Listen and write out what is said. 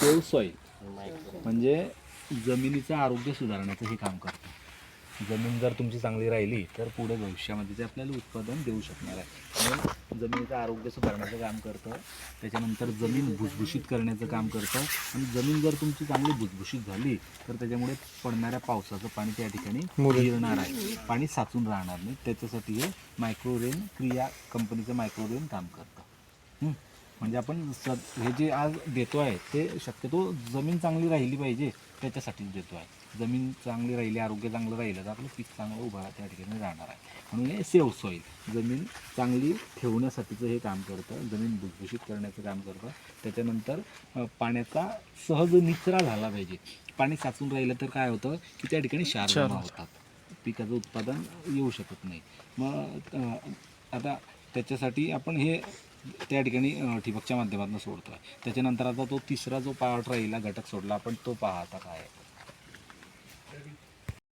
Save soil म्हणजे जमिनीचं आरोग्य सुधारण्याचं हे काम करतं. जमीन जर तुमची चांगली राहिली तर पुढे भविष्यामध्ये ते आपल्याला उत्पादन देऊ शकणार आहे. म्हणून जमिनीचं आरोग्य सुधारण्याचं काम करतं त्याच्यानंतर जमीन भुसभुशीत करण्याचं काम करतं. आणि जमीन जर तुमची चांगली भुसभुशीत झाली तर त्याच्यामुळे पडणाऱ्या पावसाचं पाणी त्या ठिकाणी जिरणार आहे. पाणी साचून राहणार नाही. त्याच्यासाठी हे मायक्रोरेन क्रिया कंपनीचं मायक्रोरेन काम करतं? म्हणजे आपण स हे जे आज देतो आहे ते शक्यतो जमीन चांगली राहिली पाहिजे त्याच्यासाठीच देतो आहे जमीन चांगली राहिली आरोग्य चांगलं राहिलं तर आपलं पीक चांगलं उभा त्या ठिकाणी राहणार आहे. म्हणून हे सेव सॉईल जमीन चांगली ठेवण्यासाठीचं हे काम करतं जमीन भुसभुशीत करण्याचं काम करतं. त्याच्यानंतर पाण्याचा सहज निचरा झाला पाहिजे. पाणी साचून राहिलं तर काय होतं की त्या ठिकाणी क्षार जमा होतात. पिकाचं उत्पादन येऊ शकत नाही. मग आता त्याच्यासाठी आपण हे त्या ठिकाणी ठिबकच्या माध्यमातून सोडतो आहे त्याच्यानंतर आता तो तिसरा जो पार्ट राहिला घटक सोडला आपण तो पाहता काय आहे.